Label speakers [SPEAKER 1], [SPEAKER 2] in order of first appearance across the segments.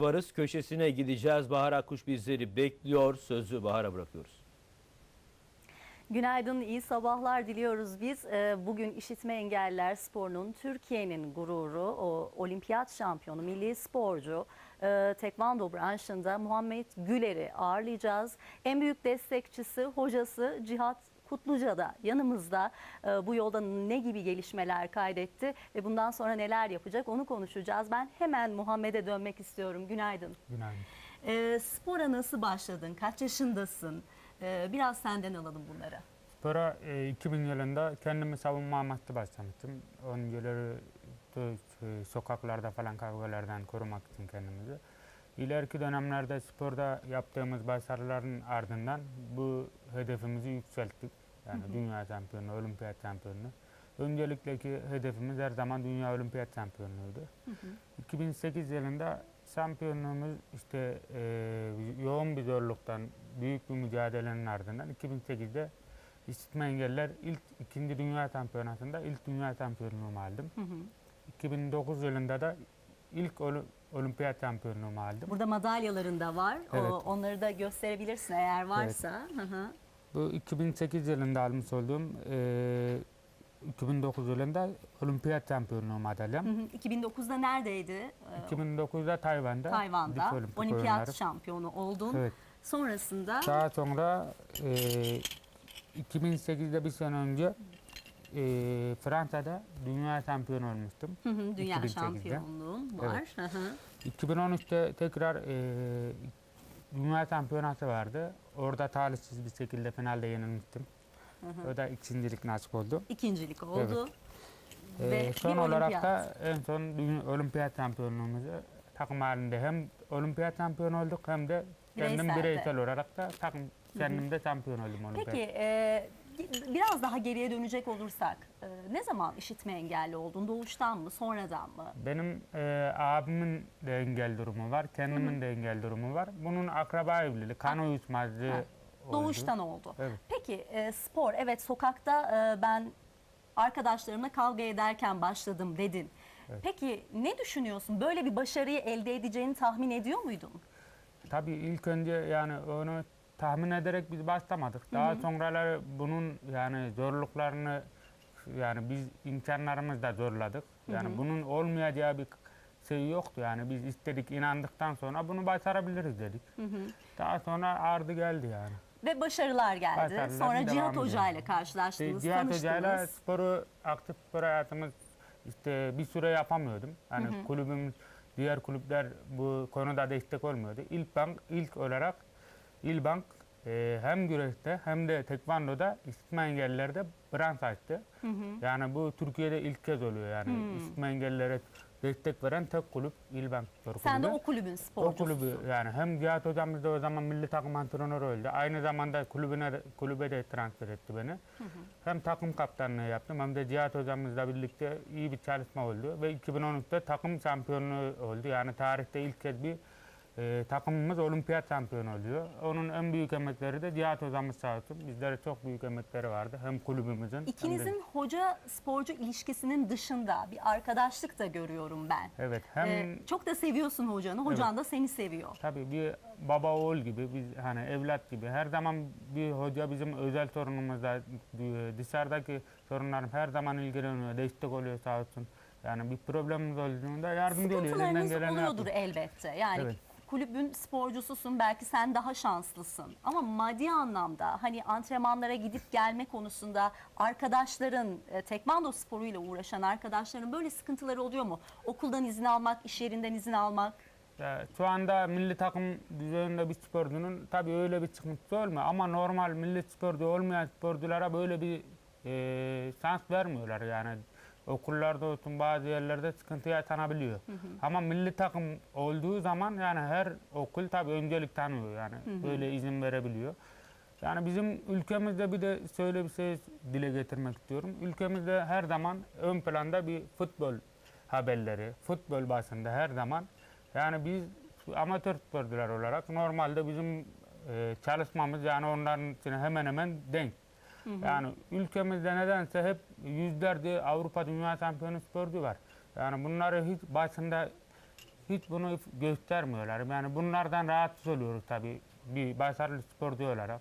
[SPEAKER 1] varız köşesine gideceğiz. Bahar Akkuş bizleri bekliyor. Sözü Bahar'a bırakıyoruz.
[SPEAKER 2] Günaydın, iyi sabahlar diliyoruz biz. Ee, Bugün İşitme Engelliler Sporu'nun Türkiye'nin gururu, o olimpiyat şampiyonu, milli sporcu, e, tekvando branşında Muhammed Güler'i ağırlayacağız. En büyük destekçisi, hocası Cihat Kutluca da yanımızda Ee, bu yolda ne gibi gelişmeler kaydetti ve bundan sonra neler yapacak onu konuşacağız. Ben hemen Muhammed'e dönmek istiyorum. Günaydın.
[SPEAKER 3] Günaydın.
[SPEAKER 2] Ee, spora nasıl başladın? Kaç yaşındasın? Ee, biraz senden alalım bunları.
[SPEAKER 3] Spora e, 2000 yılında kendimi savunma amaçlı başlamıştım. Önceleri e, sokaklarda falan kavgalardan korumak için kendimizi. İleriki dönemlerde sporda yaptığımız başarıların ardından bu hedefimizi yükselttik. Yani dünya şampiyonu, olimpiyat şampiyonu. Öncelikle ki hedefimiz her zaman dünya olimpiyat şampiyonluğuydu. 2008 yılında şampiyonluğumuz işte e, yoğun bir zorluktan, büyük bir mücadelenin ardından 2008'de İşitme Engelliler ilk ikinci dünya şampiyonasında ilk dünya şampiyonluğumu aldım. 2009 yılında da ilk ol- olimpiyat şampiyonluğumu aldım.
[SPEAKER 2] Burada madalyaların da var. O-
[SPEAKER 3] Evet.
[SPEAKER 2] onları da gösterebilirsin eğer varsa. Hı hı.
[SPEAKER 3] Bu 2008 yılında almış olduğum e, 2009 yılında olimpiyat şampiyonluğu madalyam.
[SPEAKER 2] Hı hı. 2009'da neredeydi? Ee,
[SPEAKER 3] 2009'da Tayvan'da.
[SPEAKER 2] Tayvan'da
[SPEAKER 3] Olimpik
[SPEAKER 2] olimpiyat
[SPEAKER 3] oyunları.
[SPEAKER 2] şampiyonu oldun.
[SPEAKER 3] Evet.
[SPEAKER 2] Sonrasında
[SPEAKER 3] Daha sonra e, 2008'de bir sene önce e, Fransa'da dünya şampiyonu olmuştum.
[SPEAKER 2] hı hı, dünya
[SPEAKER 3] 2008'de.
[SPEAKER 2] şampiyonluğun var. Hı hı.
[SPEAKER 3] 2013'te tekrar e, dünya şampiyonası vardı. Orada talihsiz bir şekilde finalde yenilmiştim. O da ikincilik nasip oldu.
[SPEAKER 2] İkincilik oldu.
[SPEAKER 3] E,
[SPEAKER 2] Ve
[SPEAKER 3] son
[SPEAKER 2] bir
[SPEAKER 3] olarak
[SPEAKER 2] olimpiyat.
[SPEAKER 3] da en son olimpiyat şampiyonluğumuzu takım halinde hem olimpiyat şampiyonu olduk hem de kendim
[SPEAKER 2] Bireysel
[SPEAKER 3] bireysel olarak da takım kendim de şampiyon oldum olimpiyat.
[SPEAKER 2] Peki e, biraz daha geriye dönecek olursak e, ne zaman işitme engelli oldun? Doğuştan mı, sonradan mı?
[SPEAKER 3] Benim e, abimin de engel durumu var, kendimin de engel durumu var. Bunun akraba evliliği, kan uyuşmazlığı oldu.
[SPEAKER 2] Doğuştan oldu.
[SPEAKER 3] Evet.
[SPEAKER 2] Peki e, spor, evet sokakta e, ben arkadaşlarımla kavga ederken başladım dedin. Peki ne düşünüyorsun? Böyle bir başarıyı elde edeceğini tahmin ediyor muydun?
[SPEAKER 3] Tabii ilk önce yani onu tahmin ederek biz başlamadık. Daha sonraları bunun yani zorluklarını yani biz imkanlarımız da zorladık. Yani bunun olmayacağı bir şey yoktu. Yani biz istedik, inandıktan sonra bunu başarabiliriz dedik. Daha sonra ardı geldi yani.
[SPEAKER 2] Ve başarılar geldi.
[SPEAKER 3] Başarıların
[SPEAKER 2] Sonra Cihat Hoca ile
[SPEAKER 3] yani.
[SPEAKER 2] karşılaştınız,
[SPEAKER 3] Cihat
[SPEAKER 2] tanıştınız.
[SPEAKER 3] Hoca'yla sporu, aktif spor hayatımız işte bir süre yapamıyordum. Hani kulübümüz, diğer kulüpler bu konuda destek olmuyordu. İlk bank, ilk olarak İlbank e, hem güreşte hem de tekvandoda işitme engellilerde branş açtı. Yani bu Türkiye'de ilk kez oluyor yani. İşitme engellilere destek veren tek kulüp İlbank Spor Kulübü.
[SPEAKER 2] Sen de o kulübün
[SPEAKER 3] O
[SPEAKER 2] sporcususun.
[SPEAKER 3] kulübü yani hem Cihat hocamız da o zaman milli takım antrenörü oldu. Aynı zamanda kulübüne kulübe de transfer etti beni. Hem takım kaptanlığı yaptım hem de Cihat hocamızla birlikte iyi bir çalışma oldu ve 2013'te takım şampiyonluğu oldu. Yani tarihte ilk kez bir e, takımımız olimpiyat şampiyonu oluyor. Onun en büyük emekleri de Cihat hocamız sağ olsun. Bizlere çok büyük emekleri vardı. Hem kulübümüzün hem de-
[SPEAKER 2] İkinizin hoca sporcu ilişkisinin dışında bir arkadaşlık da görüyorum ben.
[SPEAKER 3] Evet hem
[SPEAKER 2] Ee, çok da seviyorsun hocanı, hocan da seni seviyor.
[SPEAKER 3] Tabii bir baba oğul gibi, biz hani evlat gibi. Her zaman bir hoca bizim özel sorunumuzda, e, dışarıdaki sorunlarım her zaman ilgileniyor, destek oluyor sağ olsun. Yani bir problemimiz olduğunda yardımcı oluyor.
[SPEAKER 2] Sıkıntılarınız oluyordur
[SPEAKER 3] yapıyor.
[SPEAKER 2] elbette. Yani
[SPEAKER 3] Evet.
[SPEAKER 2] Kulübün sporcususun belki sen daha şanslısın. Ama maddi anlamda hani antrenmanlara gidip gelme konusunda arkadaşların, e, tekvando sporuyla uğraşan arkadaşların böyle sıkıntıları oluyor mu? Okuldan izin almak, iş yerinden izin almak.
[SPEAKER 3] Ya, şu anda milli takım düzeyinde bir sporcunun tabii öyle bir sıkıntısı olmuyor. Ama normal milli sporcu olmayan sporculara böyle bir e, şans vermiyorlar yani. Okullarda olsun bazı yerlerde sıkıntı yaşanabiliyor. Ama milli takım olduğu zaman yani her okul tabii öncelik tanıyor yani. Böyle izin verebiliyor. Yani bizim ülkemizde bir de şöyle bir şey dile getirmek istiyorum. Ülkemizde her zaman ön planda bir futbol haberleri, futbol basında her zaman. Yani biz amatör sporcular olarak normalde bizim e, çalışmamız yani onların için hemen hemen denk. Yani ülkemizde nedense hep yüzlerce Avrupa Dünya Şampiyonu sporcu var. Yani bunları hiç başında hiç bunu göstermiyorlar. Yani bunlardan rahatsız oluyoruz tabii. Bir başarılı sporcu olarak.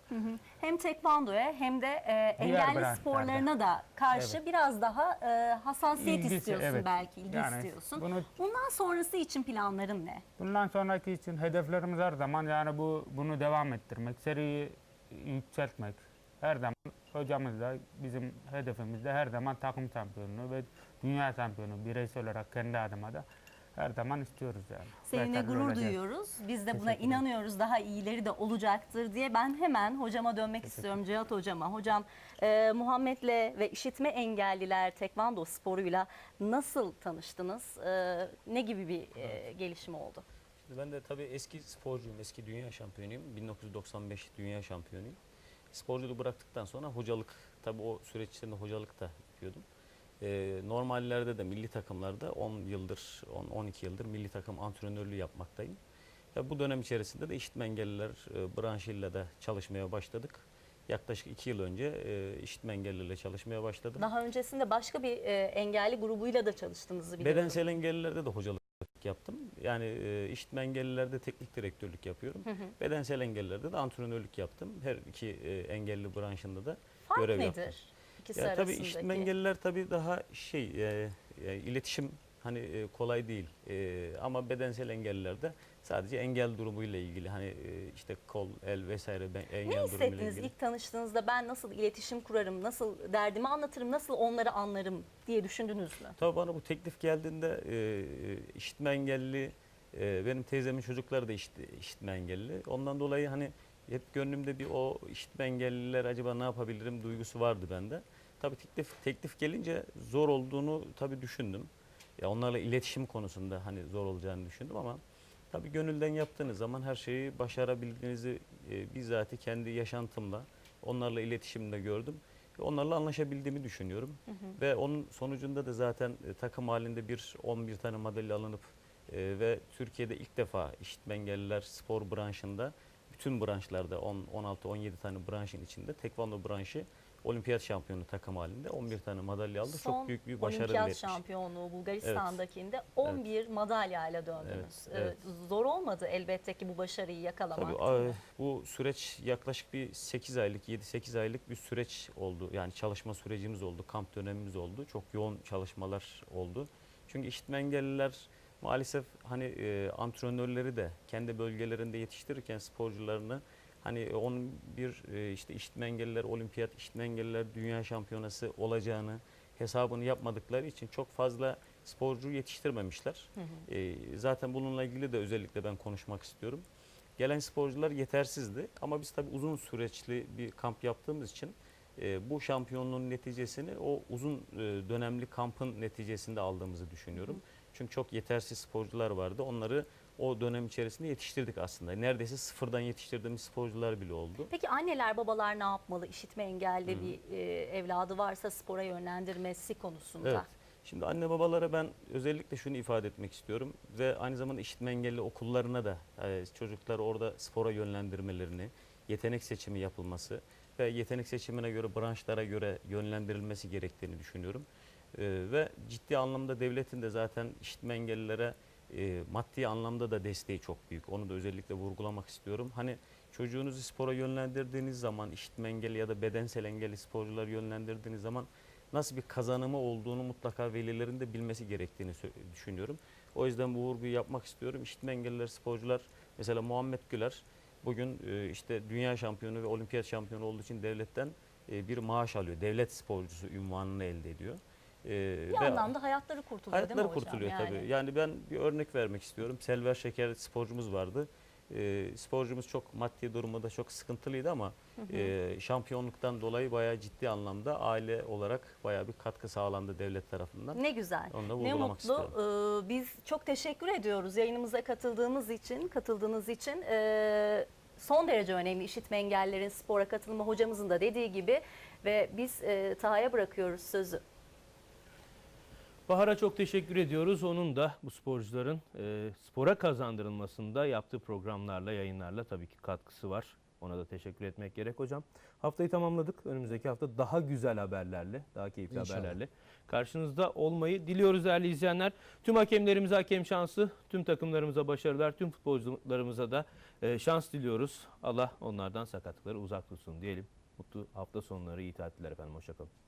[SPEAKER 2] Hem tekvandoya hem de e,
[SPEAKER 3] Diğer
[SPEAKER 2] engelli sporlarına da karşı biraz daha e, hassasiyet
[SPEAKER 3] İlgisi,
[SPEAKER 2] istiyorsun
[SPEAKER 3] evet.
[SPEAKER 2] belki, ilgi
[SPEAKER 3] Yani
[SPEAKER 2] istiyorsun.
[SPEAKER 3] bunu-
[SPEAKER 2] Bundan sonrası için planların ne?
[SPEAKER 3] Bundan sonraki için hedeflerimiz her zaman yani bu bunu devam ettirmek, seriyi yükseltmek. Her zaman hocamız da bizim hedefimiz de her zaman takım şampiyonluğu ve dünya şampiyonu bireysel olarak kendi adıma da her zaman istiyoruz yani.
[SPEAKER 2] Seninle
[SPEAKER 3] Başarılı
[SPEAKER 2] gurur
[SPEAKER 3] olacağız.
[SPEAKER 2] duyuyoruz. Biz de buna inanıyoruz. Daha iyileri de olacaktır diye ben hemen hocama dönmek istiyorum Cihat hocama. Hocam e, Muhammed'le ve işitme engelliler tekvando sporuyla nasıl tanıştınız? E, ne gibi bir e, gelişme oldu?
[SPEAKER 4] Şimdi ben de tabii eski sporcuyum, eski dünya şampiyonuyum. 1995 dünya şampiyonuyum. Sporculuğu bıraktıktan sonra hocalık, tabii o süreç içinde hocalık da yapıyordum. Ee, normallerde de milli takımlarda 10 yıldır, 10-12 yıldır milli takım antrenörlüğü yapmaktayım. Ya bu dönem içerisinde de işitme engelliler e, branşıyla da çalışmaya başladık. Yaklaşık 2 yıl önce e, işitme engellilerle çalışmaya başladım.
[SPEAKER 2] Daha öncesinde başka bir e, engelli grubuyla da çalıştığınızı biliyorum.
[SPEAKER 4] Bedensel engellilerde de hocalık yaptım. Yani e, işitme engellilerde teknik direktörlük yapıyorum. Bedensel engellilerde de antrenörlük yaptım. Her iki e, engelli branşında da
[SPEAKER 2] Fark
[SPEAKER 4] görev
[SPEAKER 2] nedir?
[SPEAKER 4] yaptım.
[SPEAKER 2] İkisi
[SPEAKER 4] Ya tabii işitme engelliler tabii daha şey e, e, iletişim hani e, kolay değil. E, ama bedensel engellilerde sadece engel durumuyla ilgili hani e, işte kol, el vesaire ben, engel
[SPEAKER 2] Ne
[SPEAKER 4] durumuyla
[SPEAKER 2] hissettiniz
[SPEAKER 4] ilgili.
[SPEAKER 2] ilk tanıştığınızda ben nasıl iletişim kurarım, nasıl derdimi anlatırım, nasıl onları anlarım diye düşündünüz mü?
[SPEAKER 4] Tabii bana bu teklif geldiğinde e, işitme engelli, e, benim teyzemin çocukları da işit, işitme engelli. Ondan dolayı hani hep gönlümde bir o işitme engelliler acaba ne yapabilirim duygusu vardı bende. Tabii teklif, teklif gelince zor olduğunu tabii düşündüm. Ya onlarla iletişim konusunda hani zor olacağını düşündüm ama tabii gönülden yaptığınız zaman her şeyi başarabildiğinizi e, bizzati kendi yaşantımla onlarla iletişimde gördüm. Onlarla anlaşabildiğimi düşünüyorum. Ve onun sonucunda da zaten e, takım halinde bir 11 tane madalya alınıp e, ve Türkiye'de ilk defa işitme engelliler spor branşında bütün branşlarda 10 16 17 tane branşın içinde tekvando branşı olimpiyat şampiyonu takım halinde 11 tane madalya aldı.
[SPEAKER 2] Son
[SPEAKER 4] Çok büyük bir başarı
[SPEAKER 2] olimpiyat
[SPEAKER 4] etmiş.
[SPEAKER 2] şampiyonluğu Bulgaristan'dakinde 11 madalyayla döndünüz.
[SPEAKER 4] Evet,
[SPEAKER 2] Ee, Zor olmadı elbette ki bu başarıyı yakalamak.
[SPEAKER 4] Tabii bu süreç yaklaşık bir 8 aylık 7-8 aylık bir süreç oldu. Yani çalışma sürecimiz oldu, kamp dönemimiz oldu. Çok yoğun çalışmalar oldu. Çünkü işitme engelliler maalesef hani e, antrenörleri de kendi bölgelerinde yetiştirirken sporcularını hani onun bir e, işte işitme engelliler olimpiyat, işitme engelliler dünya şampiyonası olacağını hesabını yapmadıkları için çok fazla sporcu yetiştirmemişler. E, zaten bununla ilgili de özellikle ben konuşmak istiyorum. Gelen sporcular yetersizdi ama biz tabii uzun süreçli bir kamp yaptığımız için e, bu şampiyonluğun neticesini o uzun e, dönemli kampın neticesinde aldığımızı düşünüyorum. Çünkü çok yetersiz sporcular vardı. Onları o dönem içerisinde yetiştirdik aslında. Neredeyse sıfırdan yetiştirdiğimiz sporcular bile oldu.
[SPEAKER 2] Peki anneler babalar ne yapmalı? İşitme engelli bir e, evladı varsa spora yönlendirmesi konusunda.
[SPEAKER 4] Evet. Şimdi anne babalara ben özellikle şunu ifade etmek istiyorum ve aynı zamanda işitme engelli okullarına da e, çocukları orada spora yönlendirmelerini, yetenek seçimi yapılması ve yetenek seçimine göre branşlara göre yönlendirilmesi gerektiğini düşünüyorum. E, ve ciddi anlamda devletin de zaten işitme engellilere e, maddi anlamda da desteği çok büyük. Onu da özellikle vurgulamak istiyorum. Hani çocuğunuzu spora yönlendirdiğiniz zaman işitme engelli ya da bedensel engelli sporcular yönlendirdiğiniz zaman nasıl bir kazanımı olduğunu mutlaka velilerin de bilmesi gerektiğini düşünüyorum. O yüzden bu vurguyu yapmak istiyorum. İşitme engelliler sporcular mesela Muhammed Güler bugün e, işte dünya şampiyonu ve olimpiyat şampiyonu olduğu için devletten e, bir maaş alıyor. Devlet sporcusu ünvanını elde ediyor. E,
[SPEAKER 2] Bir anlamda hayatları kurtuluyor değil mi
[SPEAKER 4] hayatları
[SPEAKER 2] hocam?
[SPEAKER 4] kurtuluyor tabii. Yani ben bir örnek vermek istiyorum. Selver Şeker sporcumuz vardı. E, sporcumuz çok maddi durumu da çok sıkıntılıydı ama e, şampiyonluktan dolayı bayağı ciddi anlamda aile olarak bayağı bir katkı sağlandı devlet tarafından.
[SPEAKER 2] Ne güzel.
[SPEAKER 4] Onu da
[SPEAKER 2] Ne mutlu.
[SPEAKER 4] istiyorum.
[SPEAKER 2] Ee, biz çok teşekkür ediyoruz yayınımıza katıldığımız için, katıldığınız için. Ee, son derece önemli işitme engellilerin spora katılımı hocamızın da dediği gibi ve biz e, Taha'ya bırakıyoruz sözü.
[SPEAKER 1] Bahar'a çok teşekkür ediyoruz. Onun da bu sporcuların e, spora kazandırılmasında yaptığı programlarla, yayınlarla tabii ki katkısı var. Ona da teşekkür etmek gerek hocam. Haftayı tamamladık. Önümüzdeki hafta daha güzel haberlerle, daha keyifli
[SPEAKER 5] İnşallah.
[SPEAKER 1] haberlerle karşınızda olmayı diliyoruz değerli izleyenler. Tüm hakemlerimize hakem şansı, tüm takımlarımıza başarılar, tüm futbolcularımıza da e, şans diliyoruz. Allah onlardan sakatlıkları uzak tutsun diyelim. Mutlu hafta sonları, iyi tatiller efendim. Hoşçakalın.